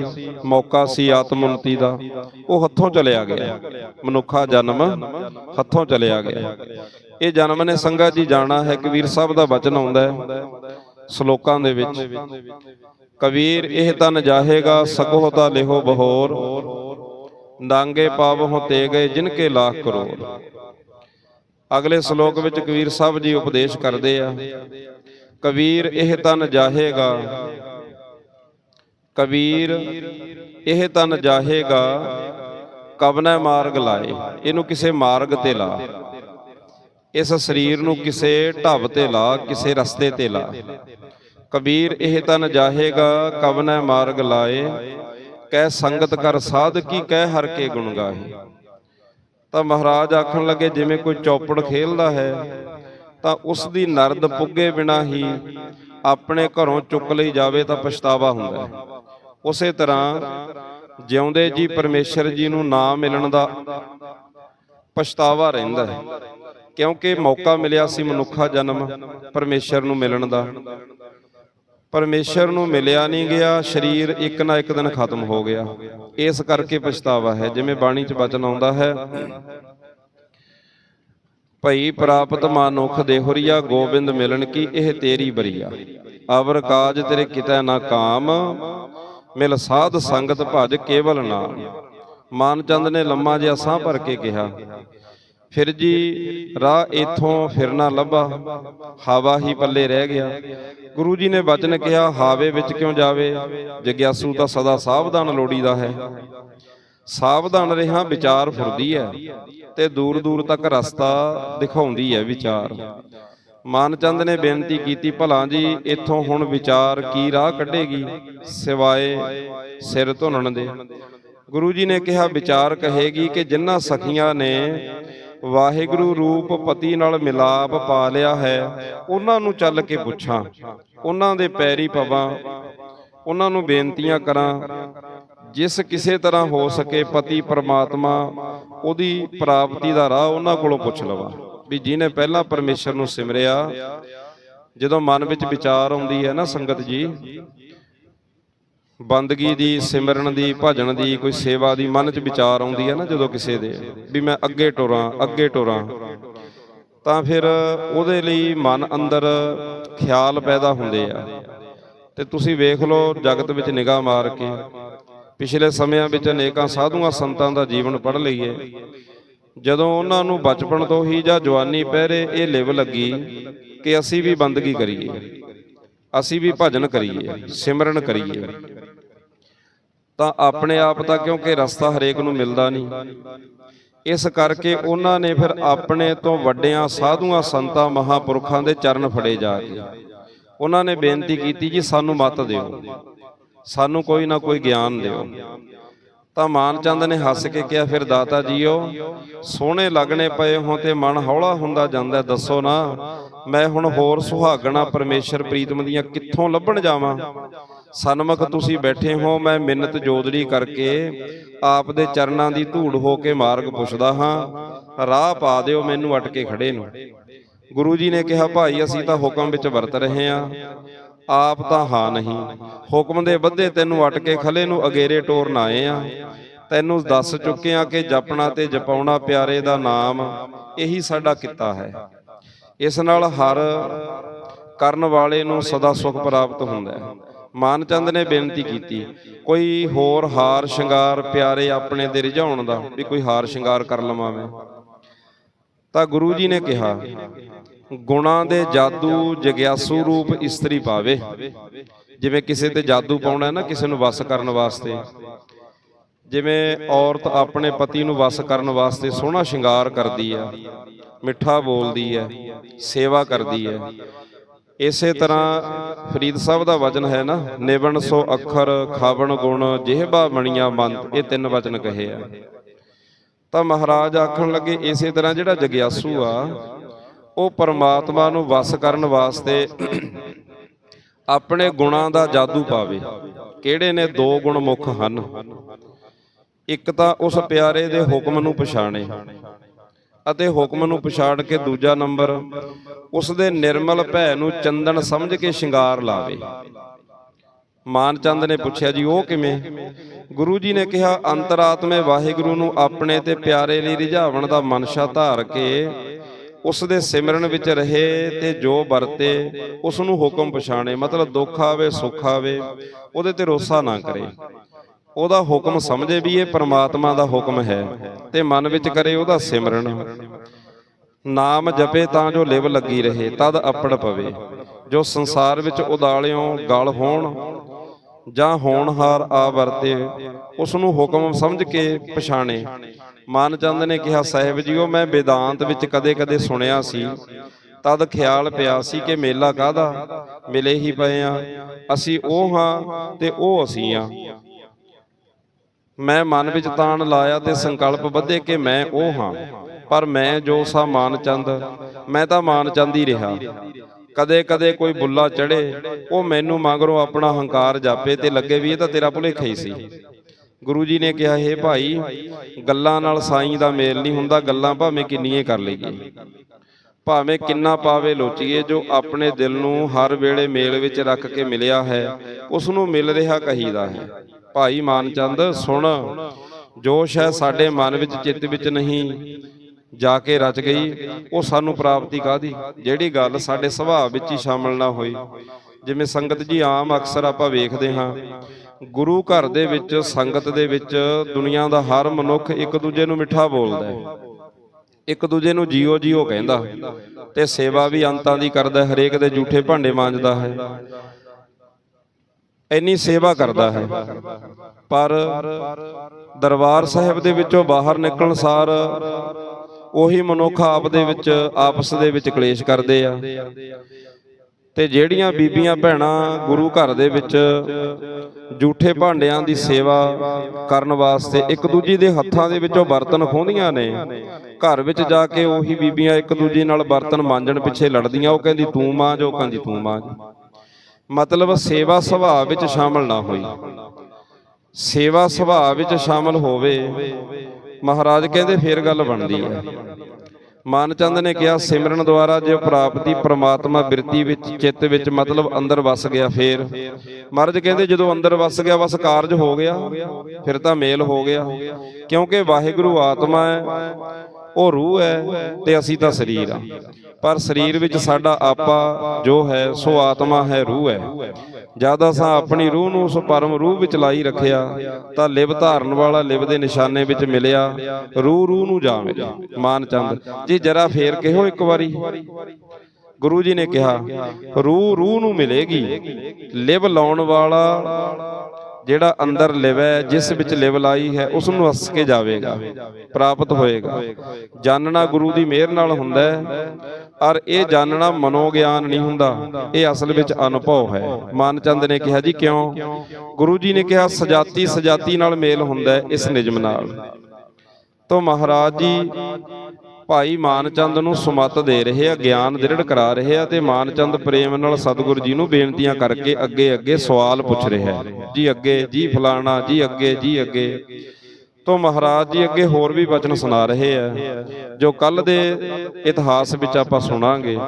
ਮੌਕਾ ਸੀ ਆਤਮ ਦਾ। ਉਹ ਹੱਥੋਂ ਚਲਿਆ ਗਿਆ। ਮਨੁੱਖਾ ਜਨਮ ਹੱਥੋਂ ਚਲਿਆ ਗਿਆ। ਇਹ ਜਨਮ ਨੇ ਸੰਗਤ ਜੀ ਜਾਣਾ ਹੈ ਕਬੀਰ ਸਾਹਿਬ ਦਾ ਬਚਨ ਆਉਂਦਾ ਹੈ ਸ਼ਲੋਕਾਂ ਦੇ ਵਿੱਚ। ਕਬੀਰ, ਇਹ ਤਨ ਜਾਹੇਗਾ ਸਕੋ ਤਾਂ ਲਿਹੋ ਬਹੋਰ। ਡਾਂਗੇ ਪਾਵਹੁ ਤੇ ਗਏ, ਜਿਨ ਕੇ ਲਾਖ ਕਰੋੜ। ਅਗਲੇ ਸ਼ਲੋਕ ਵਿੱਚ ਕਬੀਰ ਸਾਹਿਬ ਜੀ ਉਪਦੇਸ਼ ਕਰਦੇ ਆ, ਕਬੀਰ ਇਹ ਤਨ ਜਾਹੇਗਾ, ਕਬੀਰ ਇਹ ਤਨ ਜਾਹੇਗਾ, ਕਬਨੈ ਮਾਰਗ ਲਾਏ, ਇਹਨੂੰ ਕਿਸੇ ਮਾਰਗ ਤੇ ਲਾ। ਇਸ ਸਰੀਰ ਨੂੰ ਕਿਸੇ ਢੱਬ ਤੇ ਲਾ, ਕਿਸੇ ਰਸਤੇ ਤੇ ਲਾ। ਕਬੀਰ ਇਹ ਤਨ ਜਾਹੇਗਾ, ਕਬਨੈ ਮਾਰਗ ਲਾਏ ਕਹਿ ਸੰਗਤ ਕਰ ਸਾਧ ਕੀ ਕਹਿ ਹਰ ਕੇ ਗੁਣ ਗਾਏ ਤਾਂ ਮਹਾਰਾਜ ਆਖਣ ਲੱਗੇ, ਜਿਵੇਂ ਕੋਈ ਚੌਪੜ ਖੇਲਦਾ ਹੈ, ਤਾਂ ਉਸ ਦੀ ਨਰਦ ਪੁੱਗੇ ਬਿਨਾ ਹੀ ਆਪਣੇ ਘਰੋਂ ਚੁੱਕ ਲਈ ਜਾਵੇ ਤਾਂ ਪਛਤਾਵਾ ਹੁੰਦਾ ਹੈ। ਉਸੇ ਤਰ੍ਹਾਂ ਜਿਉਂਦੇ ਜੀ ਪਰਮੇਸ਼ਰ ਜੀ ਨੂੰ ਨਾ ਮਿਲਣ ਦਾ ਪਛਤਾਵਾ ਰਹਿੰਦਾ ਹੈ, ਕਿਉਂਕਿ ਮੌਕਾ ਮਿਲਿਆ ਸੀ ਮਨੁੱਖਾ ਜਨਮ ਪਰਮੇਸ਼ਰ ਨੂੰ ਮਿਲਣ ਦਾ। ਪਰਮੇਸ਼ਰ ਨੂੰ ਮਿਲਿਆ ਨਹੀਂ ਗਿਆ, ਸਰੀਰ ਇੱਕ ਨਾ ਇੱਕ ਦਿਨ ਖਤਮ ਹੋ ਗਿਆ। ਇਸ ਕਰਕੇ ਪਛਤਾਵਾ ਹੈ, ਜਿਵੇਂ ਬਾਣੀ 'ਚ ਬਚਨ ਆਉਂਦਾ ਹੈ, ਭਈ ਪ੍ਰਾਪਤ ਮਾਨੁਖ ਦੇਹੁਰੀਆ ਗੋਬਿੰਦ ਮਿਲਣ ਕੀ ਇਹ ਤੇਰੀ ਬਰੀਆ? ਅਵਰ ਕਾਜ ਤੇਰੇ ਕਿਤੈ ਨਾ ਕਾਮ, ਮਿਲ ਸਾਧ ਸੰਗਤ ਭਜ ਕੇਵਲ ਨਾਮ। ਮਾਨਚੰਦ ਨੇ ਲੰਮਾ ਜਿਹਾ ਸਾਹ ਭਰ ਕੇ ਕਿਹਾ ਫਿਰ ਜੀ ਰਾਹ ਇਥੋਂ ਫਿਰਨਾ ਲੱਭਾ। ਹਾਵਾ ਹੀ ਪੱਲੇ ਰਹਿ ਗਿਆ। ਗੁਰੂ ਜੀ ਨੇ ਬਚਨ ਕਿਹਾ, ਹਾਵੇ ਵਿੱਚ ਕਿਉਂ ਜਾਵੇ? ਜਗਿਆਸੂ ਤਾਂ ਸਦਾ ਸਾਵਧਾਨ ਲੋੜੀਦਾ ਹੈ। ਸਾਵਧਾਨ ਰਹਾ ਵਿਚਾਰ ਫੁਰਦੀ ਹੈ ਤੇ ਦੂਰ ਦੂਰ ਤੱਕ ਰਸਤਾ ਦਿਖਾਉਂਦੀ ਹੈ ਵਿਚਾਰ। ਮਾਨਚੰਦ ਨੇ ਬੇਨਤੀ ਕੀਤੀ, ਭਲਾ ਜੀ, ਇੱਥੋਂ ਹੁਣ ਵਿਚਾਰ ਕੀ ਰਾਹ ਕੱਢੇਗੀ? ਸਿਵਾਏ ਸਿਰ ਧੁੰਨਣ ਦੇ। ਗੁਰੂ ਜੀ ਨੇ ਕਿਹਾ, ਵਿਚਾਰ ਕਹੇਗੀ ਕਿ ਜਿਨ੍ਹਾਂ ਸਖੀਆਂ ਨੇ ਵਾਹਿਗੁਰੂ ਰੂਪ ਪਤੀ ਨਾਲ ਮਿਲਾਪ ਪਾ ਲਿਆ ਹੈ। ਉਹਨਾਂ ਨੂੰ ਚੱਲ ਕੇ ਪੁੱਛਾਂ। ਉਹਨਾਂ ਦੇ ਪੈਰੀ ਪਵਾਂ। ਉਹਨਾਂ ਨੂੰ ਬੇਨਤੀਆਂ ਕਰਾਂ। ਜਿਸ ਕਿਸੇ ਤਰ੍ਹਾਂ ਹੋ ਸਕੇ ਪਤੀ ਪਰਮਾਤਮਾ, ਉਹਦੀ ਪ੍ਰਾਪਤੀ ਦਾ ਰਾਹ ਉਹਨਾਂ ਕੋਲੋਂ ਪੁੱਛ ਲਵਾਂ। ਵੀ ਜਿਹਨੇ ਪਹਿਲਾਂ ਪਰਮੇਸ਼ਰ ਨੂੰ ਸਿਮਰਿਆ, ਜਦੋਂ ਮਨ ਵਿੱਚ ਵਿਚਾਰ ਆਉਂਦੀ ਹੈ ਨਾ ਸੰਗਤ ਜੀ ਬੰਦਗੀ ਦੀ ਸਿਮਰਨ ਦੀ ਭਜਨ ਦੀ ਕੋਈ ਸੇਵਾ ਦੀ ਮਨ 'ਚ ਵਿਚਾਰ ਆਉਂਦੀ ਹੈ ਨਾ ਜਦੋਂ ਕਿਸੇ ਦੇ ਵੀ ਮੈਂ ਅੱਗੇ ਟੁਰਾਂ ਅੱਗੇ ਟੁਰਾਂ ਤਾਂ ਫਿਰ ਉਹਦੇ ਲਈ ਮਨ ਅੰਦਰ ਖਿਆਲ ਪੈਦਾ ਹੁੰਦੇ ਆ। ਤੇ ਤੁਸੀਂ ਵੇਖ ਲਓ ਜਗਤ ਵਿੱਚ ਨਿਗਾਹ ਮਾਰ ਕੇ ਪਿਛਲੇ ਸਮਿਆਂ ਵਿੱਚ ਅਨੇਕਾਂ ਸਾਧੂਆਂ ਸੰਤਾਂ ਦਾ ਜੀਵਨ ਪੜ੍ਹ ਲਈਏ। ਜਦੋਂ ਉਹਨਾਂ ਨੂੰ ਬਚਪਨ ਤੋਂ ਹੀ ਜਾਂ ਜਵਾਨੀ ਪਹਿਰੇ ਇਹ ਲਿਵ ਲੱਗੀ ਕਿ ਅਸੀਂ ਵੀ ਬੰਦਗੀ ਕਰੀਏ ਅਸੀਂ ਵੀ ਭਜਨ ਕਰੀਏ ਸਿਮਰਨ ਕਰੀਏ। ਤਾਂ ਆਪਣੇ ਆਪ ਦਾ ਕਿਉਂਕਿ ਰਸਤਾ ਹਰੇਕ ਨੂੰ ਮਿਲਦਾ ਨਹੀਂ। ਇਸ ਕਰਕੇ ਉਹਨਾਂ ਨੇ ਫਿਰ ਆਪਣੇ ਤੋਂ ਵੱਡਿਆਂ, ਸਾਧੂਆਂ, ਸੰਤਾਂ, ਮਹਾਪੁਰਖਾਂ ਦੇ ਚਰਨ ਫੜੇ ਜਾ ਕੇ। ਉਹਨਾਂ ਨੇ ਬੇਨਤੀ ਕੀਤੀ ਜੀ, ਸਾਨੂੰ ਮਤ ਦਿਓ। ਸਾਨੂੰ ਕੋਈ ਨਾ ਕੋਈ ਗਿਆਨ ਦਿਓ। ਤਾਂ ਮਾਨਚੰਦ ਨੇ ਹੱਸ ਕੇ ਕਿਹਾ, ਫਿਰ ਦਾਤਾ ਜੀਓ, ਸੋਹਣੇ ਲੱਗਣੇ ਪਏ ਹੋ ਤੇ ਮਨ ਹੌਲਾ ਹੁੰਦਾ ਜਾਂਦਾ, ਦੱਸੋ ਨਾ, ਮੈਂ ਹੁਣ ਹੋਰ ਸੁਹਾਗਣਾ ਪਰਮੇਸ਼ਰ ਪ੍ਰੀਤਮ ਦੀਆਂ ਕਿੱਥੋਂ ਲੱਭਣ ਜਾਵਾਂ? ਸਨਮੁਖ ਤੁਸੀਂ ਬੈਠੇ ਹੋ ਮੈਂ ਮਿੰਨਤ ਜੋਦੜੀ ਕਰਕੇ ਆਪ ਦੇ ਚਰਨਾਂ ਦੀ ਧੂੜ ਹੋ ਕੇ ਮਾਰਗ ਪੁੱਛਦਾ ਹਾਂ ਰਾਹ ਪਾ ਦਿਓ ਮੈਨੂੰ ਅਟਕੇ ਖੜੇ ਨੂੰ। ਗੁਰੂ ਜੀ ਨੇ ਕਿਹਾ ਭਾਈ ਅਸੀਂ ਤਾਂ ਹੁਕਮ ਵਿੱਚ ਵਰਤ ਰਹੇ ਹਾਂ। ਆਪ ਤਾਂ ਹਾਂ ਨਹੀਂ। ਹੁਕਮ ਦੇ ਬੱਧੇ ਤੈਨੂੰ ਅਟਕੇ ਖਲੇ ਨੂੰ ਅਗੇਰੇ ਟੋਰਨ ਆਏ ਆ ਤੈਨੂੰ ਦੱਸ ਚੁੱਕੇ ਆ ਕਿ ਜਪਣਾ ਤੇ ਜਪਾਉਣਾ ਪਿਆਰੇ ਦਾ ਨਾਮ ਇਹੀ ਸਾਡਾ ਕਿੱਤਾ ਹੈ। ਇਸ ਨਾਲ ਹਰ ਕਰਨ ਵਾਲੇ ਨੂੰ ਸਦਾ ਸੁਖ ਪ੍ਰਾਪਤ ਹੁੰਦਾ ਹੈ ਮਾਨਚੰਦ ਨੇ ਬੇਨਤੀ ਕੀਤੀ ਕੋਈ ਹੋਰ ਹਾਰ ਸ਼ਿੰਗਾਰ ਪਿਆਰੇ ਆਪਣੇ ਦੇ ਰਿਝਾਉਣ ਦਾ ਵੀ ਕੋਈ ਹਾਰ ਸ਼ਿੰਗਾਰ ਕਰ ਲਵਾਂ ਮੈਂ? ਤਾਂ ਗੁਰੂ ਜੀ ਨੇ ਕਿਹਾ ਗੁਣਾਂ ਦੇ ਜਾਦੂ ਜਗਿਆਸੂ ਰੂਪ ਇਸਤਰੀ ਪਾਵੇ। ਜਿਵੇਂ ਕਿਸੇ ਤੇ ਜਾਦੂ ਪਾਉਣਾ ਹੈ ਨਾ ਕਿਸੇ ਨੂੰ ਵਸ ਕਰਨ ਵਾਸਤੇ। ਜਿਵੇਂ ਔਰਤ ਆਪਣੇ ਪਤੀ ਨੂੰ ਵਸ ਕਰਨ ਵਾਸਤੇ ਸੋਹਣਾ ਸ਼ਿੰਗਾਰ ਕਰਦੀ ਹੈ ਮਿੱਠਾ ਬੋਲਦੀ ਹੈ ਸੇਵਾ ਕਰਦੀ ਹੈ। ਇਸੇ ਤਰ੍ਹਾਂ ਫਰੀਦ ਸਾਹਿਬ ਦਾ ਵਚਨ ਹੈ ਨਾ, ਨਿਵਣ ਸੋ ਅੱਖਰ, ਖਾਵਣ ਗੁਣ, ਜਿਹਬਾ ਮਣੀਆਂ ਮੰਤ ਇਹ ਤਿੰਨ ਵਚਨ ਕਹੇ ਆ। ਤਾਂ ਮਹਾਰਾਜ ਆਖਣ ਲੱਗੇ, ਇਸੇ ਤਰ੍ਹਾਂ ਜਿਹੜਾ ਜਗਿਆਸੂ ਆ, ਉਹ ਪਰਮਾਤਮਾ ਨੂੰ ਵਸ ਕਰਨ ਵਾਸਤੇ ਆਪਣੇ ਗੁਣਾਂ ਦਾ ਜਾਦੂ ਪਾਵੇ। ਕਿਹੜੇ ਨੇ? ਦੋ ਗੁਣ ਮੁੱਖ ਹਨ। ਇੱਕ ਤਾਂ ਉਸ ਪਿਆਰੇ ਦੇ ਹੁਕਮ ਨੂੰ ਪਛਾਣੇ। ਅਤੇ ਹੁਕਮ ਨੂੰ ਪਛਾੜ ਕੇ ਦੂਜਾ ਨੰਬਰ, ਉਸ ਦੇ ਨਿਰਮਲ ਭੈ ਨੂੰ ਚੰਦਨ ਸਮਝ ਕੇ ਸ਼ਿੰਗਾਰ ਲਾਵੇ। ਮਾਨਚੰਦ ਨੇ ਪੁੱਛਿਆ, ਜੀ, ਉਹ ਕਿਵੇਂ? ਗੁਰੂ ਜੀ ਨੇ ਕਿਹਾ, ਅੰਤਰਾਤਮੇ ਵਾਹਿਗੁਰੂ ਨੂੰ ਆਪਣੇ ਤੇ ਪਿਆਰੇ ਲਈ ਰਿਝਾਵਣ ਦਾ ਮਨਸ਼ਾ ਧਾਰ ਕੇ ਉਸ ਦੇ ਸਿਮਰਨ ਵਿੱਚ ਰਹੇ ਤੇ ਜੋ ਵਰਤੇ, ਉਸ ਨੂੰ ਹੁਕਮ ਪਛਾਣੇ। ਮਤਲਬ ਦੁੱਖ ਆਵੇ, ਸੁੱਖ ਆਵੇ, ਉਹਦੇ ਤੇ ਰੋਸਾ ਨਾ ਕਰੇ। ਉਹਦਾ ਹੁਕਮ ਸਮਝੇ ਵੀ ਇਹ ਪ੍ਰਮਾਤਮਾ ਦਾ ਹੁਕਮ ਹੈ ਤੇ ਮਨ ਵਿੱਚ ਕਰੇ ਉਹਦਾ ਸਿਮਰਨ। ਨਾਮ ਜਪੇ ਤਾਂ ਜੋ ਲਿਵ ਲੱਗੀ ਰਹੇ, ਤਦ ਅਪੜ ਪਵੇ। ਜੋ ਸੰਸਾਰ ਵਿੱਚ ਉਦਾਲਿਓਂ ਗਲ ਹੋਣ ਜਾਂ ਹੋਣਹਾਰ ਆ ਵਰਤੇ ਉਸ ਨੂੰ ਹੁਕਮ ਸਮਝ ਕੇ ਪਛਾਣੇ। ਮਾਨਚੰਦ ਨੇ ਕਿਹਾ, ਸਾਹਿਬ ਜੀਓ, ਮੈਂ ਵੇਦਾਂਤ ਵਿੱਚ ਕਦੇ-ਕਦੇ ਸੁਣਿਆ ਸੀ। ਤਦ ਖਿਆਲ ਪਿਆ ਸੀ ਕਿ ਮੇਲਾ ਕਾਹਦਾ? ਮਿਲੇ ਹੀ ਪਏ ਆ। ਅਸੀਂ ਉਹ ਹਾਂ ਤੇ ਉਹ ਅਸੀਂ ਆ। ਮੈਂ ਮਨ ਵਿੱਚ ਤਾਣ ਲਾਇਆ ਤੇ ਸੰਕਲਪ ਵਧੇ ਕਿ ਮੈਂ ਉਹ ਹਾਂ। ਪਰ ਮੈਂ ਜੋ ਸਾ ਮਾਨਚੰਦ, ਮੈਂ ਤਾਂ ਮਾਨਚੰਦ ਹੀ ਰਿਹਾ। ਕਦੇ ਕਦੇ ਕੋਈ ਬੁੱਲਾ ਚੜੇ ਉਹ ਮੈਨੂੰ ਮਗਰੋਂ ਆਪਣਾ ਹੰਕਾਰ ਜਾਪੇ ਤੇ ਲੱਗੇ ਵੀ ਇਹ ਤਾਂ ਤੇਰਾ ਭੁਲੇਖਾ ਹੀ ਸੀ। ਗੁਰੂ ਜੀ ਨੇ ਕਿਹਾ ਇਹ ਭਾਈ, ਗੱਲਾਂ ਨਾਲ ਸਾਈਂ ਦਾ ਮੇਲ ਨਹੀਂ ਹੁੰਦਾ, ਗੱਲਾਂ ਭਾਵੇਂ ਕਿੰਨੀਆਂ ਕਰ ਲਈਏ। ਭਾਵੇਂ ਕਿੰਨਾ ਪਾਵੇ ਲੋਚੀਏ, ਜੋ ਆਪਣੇ ਦਿਲ ਨੂੰ ਹਰ ਵੇਲੇ ਮੇਲ ਵਿੱਚ ਰੱਖ ਕੇ ਮਿਲਿਆ ਹੈ ਉਸ ਨੂੰ ਮਿਲ ਰਿਹਾ ਕਹੀਦਾ ਹੈ। ਭਾਈ ਮਾਨਚੰਦ ਸੁਣ। ਜੋ ਸ਼ੈ ਸਾਡੇ ਮਨ ਵਿੱਚ ਚਿੱਤ ਵਿੱਚ ਨਹੀਂ ਜਾ ਕੇ ਰਚ ਗਈ ਉਹ ਸਾਨੂੰ ਪ੍ਰਾਪਤੀ ਕਾਦੀ ਜਿਹੜੀ ਗੱਲ ਸਾਡੇ ਸੁਭਾਅ ਵਿੱਚ ਹੀ ਸ਼ਾਮਲ ਨਾ ਹੋਈ। ਜਿਵੇਂ ਸੰਗਤ ਜੀ ਆਮ ਅਕਸਰ ਆਪਾਂ ਵੇਖਦੇ ਹਾਂ ਗੁਰੂ ਘਰ ਦੇ ਵਿੱਚ ਸੰਗਤ ਦੇ ਵਿੱਚ ਦੁਨੀਆ ਦਾ ਹਰ ਮਨੁੱਖ ਇੱਕ ਦੂਜੇ ਨੂੰ ਮਿੱਠਾ ਬੋਲਦਾ ਹੈ। ਇੱਕ ਦੂਜੇ ਨੂੰ ਜੀਓ ਜੀਓ ਕਹਿੰਦਾ ਤੇ ਸੇਵਾ ਵੀ ਅੰਤਾਂ ਦੀ ਕਰਦਾ ਹੈ, ਹਰੇਕ ਦੇ ਝੂਠੇ ਭਾਂਡੇ ਮਾਂਜਦਾ ਹੈ। ਇੰਨੀ ਸੇਵਾ ਕਰਦਾ ਹੈ। ਪਰ ਦਰਬਾਰ ਸਾਹਿਬ ਦੇ ਵਿੱਚੋਂ ਬਾਹਰ ਨਿਕਲਣ ਸਾਰ ਉਹੀ ਮਨੁੱਖ ਆਪ ਦੇ ਵਿੱਚ, ਆਪਸ ਦੇ ਵਿੱਚ ਕਲੇਸ਼ ਕਰਦੇ ਆ। ਤੇ ਜਿਹੜੀਆਂ ਬੀਬੀਆਂ ਭੈਣਾਂ ਗੁਰੂ ਘਰ ਦੇ ਵਿੱਚ ਝੂਠੇ ਭਾਂਡਿਆਂ ਦੀ ਸੇਵਾ ਕਰਨ ਵਾਸਤੇ ਇੱਕ ਦੂਜੀ ਦੇ ਹੱਥਾਂ ਦੇ ਵਿੱਚੋਂ ਬਰਤਨ ਖੋਹਦੀਆਂ ਨੇ, ਘਰ ਵਿੱਚ ਜਾ ਕੇ ਉਹੀ ਬੀਬੀਆਂ ਇੱਕ ਦੂਜੀ ਨਾਲ ਬਰਤਨ ਮਾਂਜਣ ਪਿੱਛੇ ਲੜਦੀਆਂ, ਉਹ ਕਹਿੰਦੀ ਤੂੰ ਮਾਂਜ, ਉਹ ਕਹਿੰਦੀ ਤੂੰ ਮਾਂਜ। ਮਤਲਬ ਸੇਵਾ ਸੁਭਾਅ ਵਿੱਚ ਸ਼ਾਮਲ ਨਾ ਹੋਈ। ਸੇਵਾ ਸੁਭਾਅ ਵਿੱਚ ਸ਼ਾਮਲ ਹੋਵੇ। ਮਹਾਰਾਜ ਕਹਿੰਦੇ ਫੇਰ ਗੱਲ ਬਣਦੀ ਹੈ ਮਾਨਚੰਦ ਨੇ ਕਿਹਾ ਸਿਮਰਨ ਦੁਆਰਾ ਜੇ ਪ੍ਰਾਪਤੀ ਪ੍ਰਮਾਤਮਾ ਬਿਰਤੀ ਵਿੱਚ ਚਿੱਤ ਵਿੱਚ ਮਤਲਬ ਅੰਦਰ ਵਸ ਗਿਆ ਫੇਰ। ਮਹਾਰਾਜ ਕਹਿੰਦੇ ਜਦੋਂ ਅੰਦਰ ਵਸ ਗਿਆ ਬਸ ਕਾਰਜ ਹੋ ਗਿਆ ਫਿਰ ਤਾਂ ਮੇਲ ਹੋ ਗਿਆ। ਕਿਉਂਕਿ ਵਾਹਿਗੁਰੂ ਆਤਮਾ ਹੈ ਉਹ ਰੂਹ ਹੈ ਤੇ ਅਸੀਂ ਤਾਂ ਸਰੀਰ ਆ। ਪਰ ਸਰੀਰ ਵਿੱਚ ਸਾਡਾ ਆਪਾ ਜੋ ਹੈ, ਸੋ ਆਤਮਾ ਹੈ, ਰੂਹ ਹੈ। ਜਦ ਅਸਾਂ ਆਪਣੀ ਰੂਹ ਨੂੰ ਉਸ ਪਰਮ ਰੂਹ ਵਿੱਚ ਲਾਈ ਰੱਖਿਆ, ਤਾਂ ਲਿਵ ਧਾਰਨ ਵਾਲਾ ਲਿਵ ਦੇ ਨਿਸ਼ਾਨੇ ਵਿੱਚ ਮਿਲਿਆ ਰੂਹ ਰੂਹ ਨੂੰ ਜਾਵੇ। ਮਾਨਚੰਦ, ਜੀ ਜਰਾ ਫੇਰ ਕਿਹੋ ਇੱਕ ਵਾਰੀ? ਗੁਰੂ ਜੀ ਨੇ ਕਿਹਾ ਰੂਹ ਰੂਹ ਨੂੰ ਮਿਲੇਗੀ। ਲਿਵ ਲਾਉਣ ਵਾਲਾ ਜਿਹੜਾ ਅੰਦਰ ਲਿਵੈ, ਜਿਸ ਵਿੱਚ ਲਿਵ ਲਾਈ ਹੈ ਉਸ ਨੂੰ ਹੱਸ ਕੇ ਜਾਵੇਗਾ, ਪ੍ਰਾਪਤ ਹੋਏਗਾ। ਜਾਣਨਾ ਗੁਰੂ ਦੀ ਮਿਹਰ ਨਾਲ ਹੁੰਦਾ ਹੈ, ਔਰ ਇਹ ਜਾਣਨਾ ਮਨੋ ਗਿਆਨ ਨਹੀਂ ਹੁੰਦਾ, ਇਹ ਅਸਲ ਵਿੱਚ ਅਨੁਭਵ ਹੈ। ਮਾਨਚੰਦ ਨੇ ਕਿਹਾ, ਜੀ ਕਿਉਂ? ਗੁਰੂ ਜੀ ਨੇ ਕਿਹਾ ਸਜਾਤੀ ਸਜਾਤੀ ਨਾਲ ਮੇਲ ਹੁੰਦਾ ਇਸ ਨਿਯਮ ਨਾਲ। ਤੋਂ ਮਹਾਰਾਜ ਜੀ ਭਾਈ ਮਾਨਚੰਦ ਨੂੰ ਸੁਮਤ ਦੇ ਰਹੇ ਆ, ਗਿਆਨ ਦ੍ਰਿੜ ਕਰਾ ਰਹੇ ਆ ਤੇ ਮਾਨਚੰਦ ਪ੍ਰੇਮ ਨਾਲ ਸਤਿਗੁਰੂ ਜੀ ਨੂੰ ਬੇਨਤੀਆਂ ਕਰਕੇ ਅੱਗੇ ਅੱਗੇ ਸਵਾਲ ਪੁੱਛ ਰਿਹਾ ਹੈ। ਜੀ ਅੱਗੇ, ਜੀ ਫਲਾਣਾ, ਜੀ ਅੱਗੇ ਜੀ ਅੱਗੇ। ਤੋਂ ਮਹਾਰਾਜ ਜੀ ਅੱਗੇ ਹੋਰ ਵੀ ਬਚਨ ਸੁਣਾ ਰਹੇ ਆ। ਜੋ ਕੱਲ ਦੇ ਇਤਿਹਾਸ ਵਿੱਚ ਆਪਾਂ ਸੁਣਾਂਗੇ,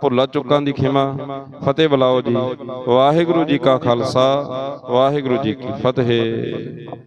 ਭੁੱਲਾ ਚੁੱਕਾਂ ਦੀ ਖਿਮਾ, ਫਤਿਹ ਬੁਲਾਓ ਜੀ। ਵਾਹਿਗੁਰੂ ਜੀ ਕਾ ਖਾਲਸਾ, ਵਾਹਿਗੁਰੂ ਜੀ ਕੀ ਫਤਿਹ।